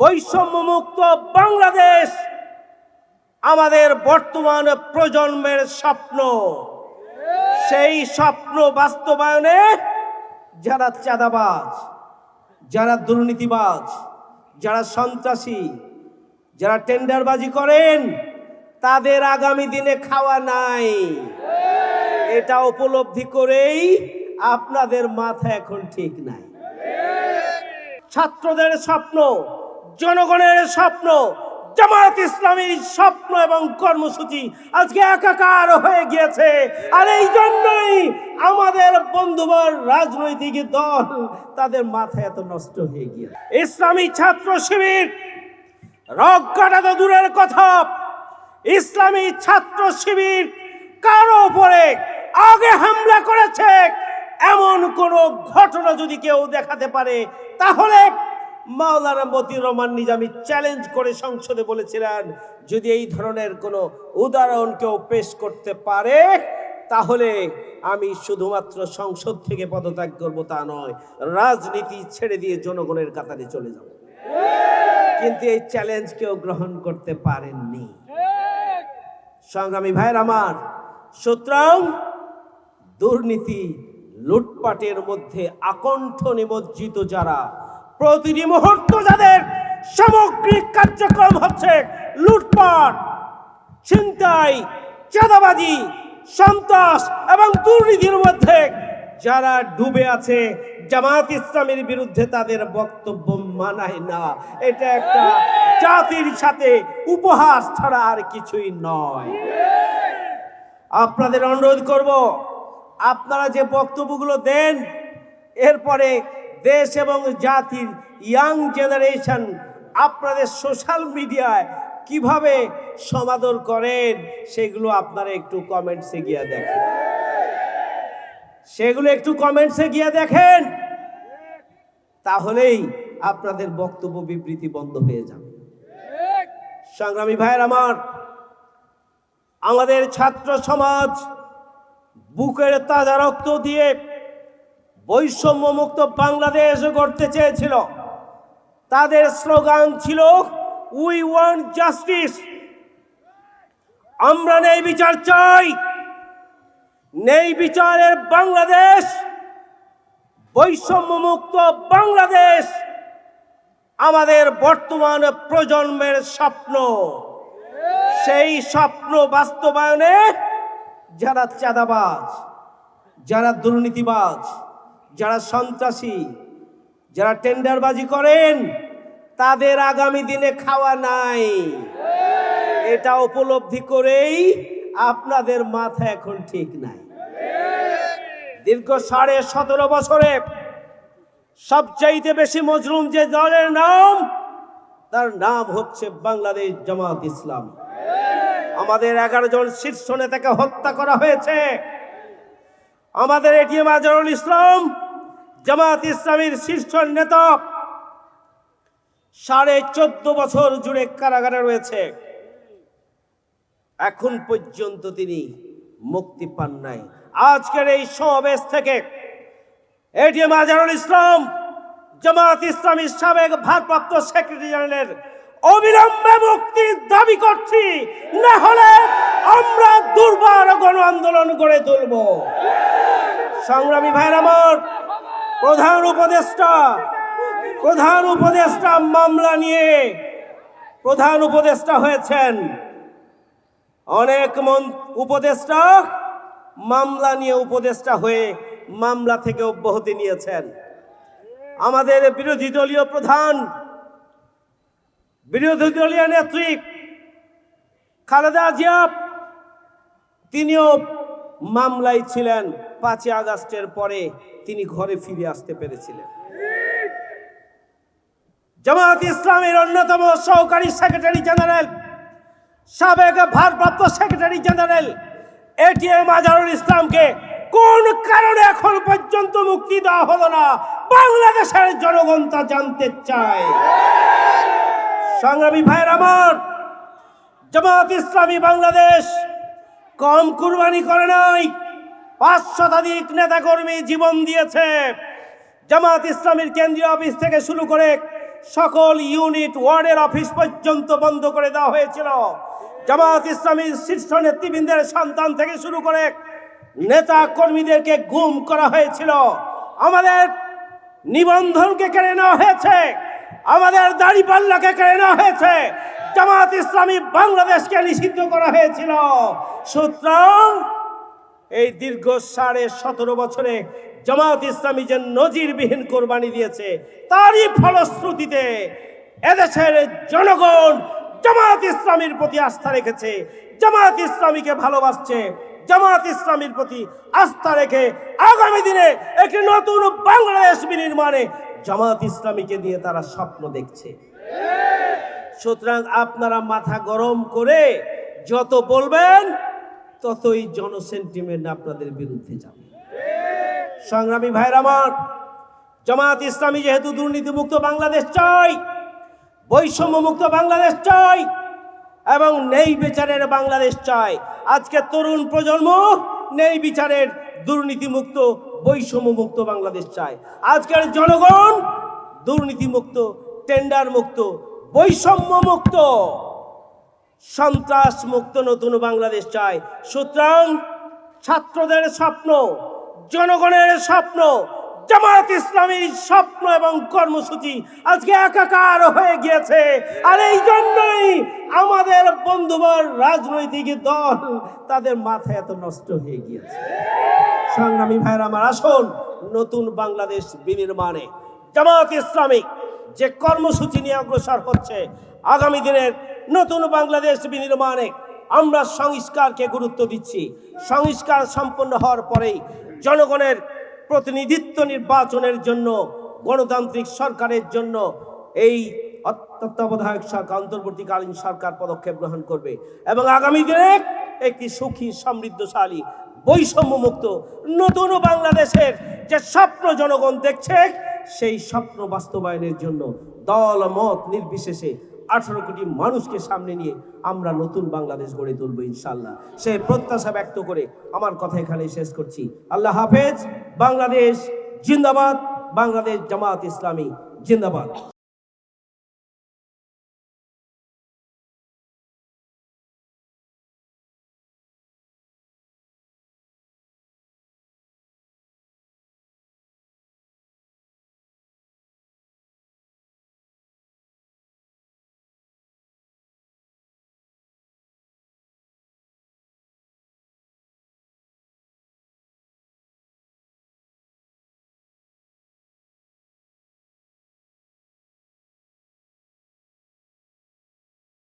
বৈষম্যমুক্ত বাংলাদেশ আমাদের বর্তমান প্রজন্মের স্বপ্ন। সেই স্বপ্ন বাস্তবায়নে যারা চাঁদাবাজ, যারা দুর্নীতিবাজ, যারা সন্ত্রাসী, যারা টেন্ডারবাজি করেন, তাদের আগামী দিনে খাওয়া নাই। এটা উপলব্ধি করেই আপনাদের মাথা এখন ঠিক নাই। ছাত্রদের স্বপ্ন জনগণের স্বপ্ন, জামায়াত ইসলামীর স্বপ্ন এবং কর্মসূচি আজকে একাকার হয়ে গিয়েছে। আর এই জন্যই আমাদের বন্ধুবর রাজনৈতিক দল তাদের মাথা এত নষ্ট হয়ে গিয়েছে। ইসলামী ছাত্র শিবির, রক কাটা তো দূরের কথা। ইসলামী ছাত্র শিবির কারও উপরে আগে হামলা করেছে? এমন কোন ঘটনা যদি কেউ দেখাতে পারে, তাহলে মাওলানা মতিউর রহমান নিজামী চ্যালেঞ্জ করে সংসদে বলেছিলেন, যদি এই ধরনের কোনো উদাহরণ কেউ পেশ করতে পারে, তাহলে আমি শুধুমাত্র সংসদ থেকে পদত্যাগ করব তা নয়, রাজনীতি ছেড়ে দিয়ে জনগণের কাতারে চলে যাব। কিন্তু এই চ্যালেঞ্জ কেউ গ্রহণ করতে পারেননি। সংগ্রামী ভাইয়ের আমার, সুতরাং দুর্নীতি, লুটপাটের মধ্যে আকণ্ঠ নিমজ্জিত যারা প্রতিটি মুহূর্ত যাদের সামগ্রিক কার্যক্রম হচ্ছে লুটপাট, ছিনতাই, চাঁদাবাজি, সন্ত্রাস এবং দুর্নীতির মধ্যে যারা ডুবে আছে, জামাত ইসলামের বিরুদ্ধে তাদের বক্তব্য মানায় না। এটা একটা জাতির সাথে উপহাস ছাড়া আর কিছুই নয়। আপনাদের অনুরোধ করব, আপনারা যে বক্তব্যগুলো দেন, এরপরে দেশ এবং জাতির ইয়াং জেনারেশন আপনাদের সোশ্যাল মিডিয়ায় কীভাবে সমাদর করেন, সেগুলো আপনারা একটু কমেন্টসে গিয়ে দেখেন। সেগুলো একটু কমেন্টসে গিয়ে দেখেন, তাহলেই আপনাদের বক্তব্য বিবৃতি বন্ধ হয়ে যাবে। সংগ্রামী ভাইয়ের আমার, আমাদের ছাত্র সমাজ বুকের তাজা রক্ত দিয়ে বৈষম্যমুক্ত বাংলাদেশ গড়তে চেয়েছিল। তাদের স্লোগান ছিল উই ওয়ান্ট জাস্টিস আমরা নেই বিচার চাই। নেই বিচারের বাংলাদেশ। বৈষম্যমুক্ত বাংলাদেশ আমাদের বর্তমান প্রজন্মের স্বপ্ন। সেই স্বপ্ন বাস্তবায়নে যারা চাঁদাবাজ, যারা দুর্নীতিবাজ যারা সন্ত্রাসী, যারা টেন্ডারবাজি করেন, তাদের আগামী দিনে খাওয়া নাই। এটা উপলব্ধি করেই আপনাদের মাথা এখন ঠিক নাই। দীর্ঘ সাড়ে সতেরো বছরে সবচাইতে বেশি মজলুম যে দলের নাম, তার নাম হচ্ছে বাংলাদেশ জামাত ইসলাম। আমাদের এগারো জন শীর্ষ নেতাকে হত্যা করা হয়েছে। আমাদের এটিএম আজরুল ইসলাম জামাত ইসলামীর শীর্ষ নেতা, সাড়ে চোদ্দ বছর জুড়ে কারাগারে রয়েছে। এখন পর্যন্ত তিনি মুক্তি পান নাই। আজকের এই সমাবেশ থেকে এটিএম আজহারুল ইসলাম জামাত ইসলামীর সাবেক ভারপ্রাপ্ত সেক্রেটারি জেনারেলের অবিলম্বে মুক্তির দাবি করছি, না হলে আমরা দুর্বার গণ আন্দোলন গড়ে তুলব। সংগ্রামী ভাইয়ের আমার প্রধান উপদেষ্টা প্রধান উপদেষ্টা মামলা নিয়ে প্রধান উপদেষ্টা হয়েছেন। অনেক উপদেষ্টা মামলা নিয়ে উপদেষ্টা হয়ে মামলা থেকে অব্যাহতি নিয়েছেন। আমাদের বিরোধী দলীয় প্রধান, বিরোধী দলীয় নেত্রী খালেদা জিয়া, তিনিও মামলায় ছিলেন পাঁচই আগস্টের পরে তিনি ঘরে ফিরে আসতে পেরেছিলেন। জামাত ইসলামের অন্যতম সহকারী সেক্রেটারি জেনারেল, সাবেক ভারপ্রাপ্ত সেক্রেটারি জেনারেল এটিএম আজহারুল ইসলামকে কোন কারণে এখন পর্যন্ত মুক্তি দেওয়া হলো না, বাংলাদেশের জনগণ তা জানতে চায়। সংগ্রামী ভাইয়ের আমার জামাত ইসলামী বাংলাদেশ কম কুরবানি করে নাই। পাঁচ শতাধিক নেতাকর্মী জীবন দিয়েছে। জামাত ইসলামীর কেন্দ্রীয় অফিস থেকে শুরু করে সকল ইউনিট ওয়ার্ডের অফিস পর্যন্ত বন্ধ করে দেওয়া হয়েছিল। জামাত ইসলামীর শীর্ষ নেতৃবৃন্দের সন্তান থেকে শুরু করে নেতা কর্মীদেরকে গুম করা হয়েছিল। আমাদের নিবন্ধনকে কেড়ে নেওয়া হয়েছে। আমাদের দাড়িপাল্লাকে কেড়ে নেওয়া হয়েছে। জামাত ইসলামী বাংলাদেশকে নিষিদ্ধ করা হয়েছিল। সুতরাং এই দীর্ঘ সাড়ে সতেরো বছরে জামাত ইসলামী যে নজিরবিহীন কোরবানি দিয়েছে, তারই ফলশ্রুতিতে এদেশের জনগণ জামাত ইসলামীর প্রতি আস্থা রেখেছে। জামাত ইসলামীকে ভালোবাসছে। জামাত ইসলামীর প্রতি আস্থা রেখে আগামী দিনে একটি নতুন বাংলাদেশ বিনির্মাণে জামাত ইসলামীকে দিয়ে তারা স্বপ্ন দেখছে। সুতরাং আপনারা মাথা গরম করে যত বলবেন, ততই জনসেন্টিমেন্ট আপনাদের বিরুদ্ধে যাবে। সংগ্রামী ভাইর আমার, জামাত ইসলামী যেহেতু দুর্নীতিমুক্ত বাংলাদেশ চাই বৈষম্য মুক্ত বাংলাদেশ চাই, এবং নেই বিচারের বাংলাদেশ চাই, আজকে তরুণ প্রজন্ম নেই বিচারের দুর্নীতিমুক্ত বৈষম্য মুক্ত বাংলাদেশ চায়। আজকের জনগণ দুর্নীতিমুক্ত টেন্ডার মুক্ত বৈষম্য মুক্ত সন্ত্রাস মুক্ত নতুন বাংলাদেশ চায়। সুতরাং ছাত্রদের স্বপ্ন, জনগণের স্বপ্ন জামাত ইসলামীর স্বপ্ন এবং কর্মসূচি আজকে একাকার হয়ে গিয়েছে। আর এই জন্যই বন্ধুবর রাজনৈতিক দল, তাদের মাথায় এত নষ্ট হয়ে গিয়েছে। সংগ্রামী ভাইয়ের আমার নতুন বাংলাদেশ বিনির্মাণে। জামাত ইসলামিক যে কর্মসূচি নিয়ে অগ্রসর হচ্ছে, আগামী দিনের নতুন বাংলাদেশ বিনির্মাণে আমরা সংস্কারকে গুরুত্ব দিচ্ছি। সংস্কার সম্পন্ন হওয়ার পরেই জনগণের প্রতিনিধিত্ব নির্বাচনের জন্য, গণতান্ত্রিক সরকারের জন্য এই তত্ত্বাবধায়ক সরকার অন্তর্বর্তীকালীন সরকার পদক্ষেপ গ্রহণ করবে এবং আগামী দিনে একটি সুখী, সমৃদ্ধশালী, বৈষম্যমুক্ত, নতুন বাংলাদেশের যে স্বপ্ন জনগণ দেখছে, সেই স্বপ্ন বাস্তবায়নের জন্য দল, মত নির্বিশেষে আঠারো কোটি মানুষকে সামনে নিয়ে আমরা নতুন বাংলাদেশ গড়ে তুলব ইনশাল্লাহ সে প্রত্যাশা ব্যক্ত করে আমার কথা এখানে শেষ করছি। আল্লাহ হাফেজ, বাংলাদেশ জিন্দাবাদ, বাংলাদেশ জামাত ইসলামী জিন্দাবাদ।